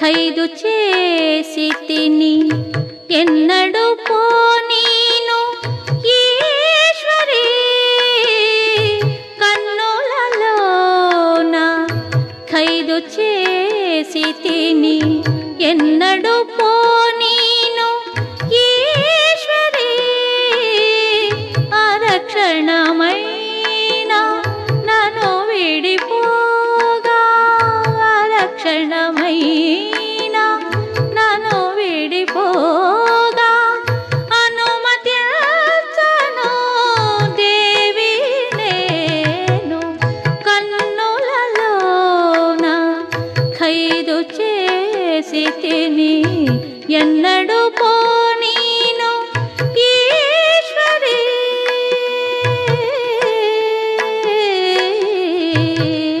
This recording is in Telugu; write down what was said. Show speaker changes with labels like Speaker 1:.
Speaker 1: ఖైదు చేసి తిని ఎన్నడూ పోనీను ఈశ్వరి. కన్నులలోన ఖైదు చేసి తిని ఎన్నడూ పోనీను ఈశ్వరి. అరక్షణమైన నన్ను విడిపోగా అరక్షణమైన ఐదు చేసి తిని ఎన్న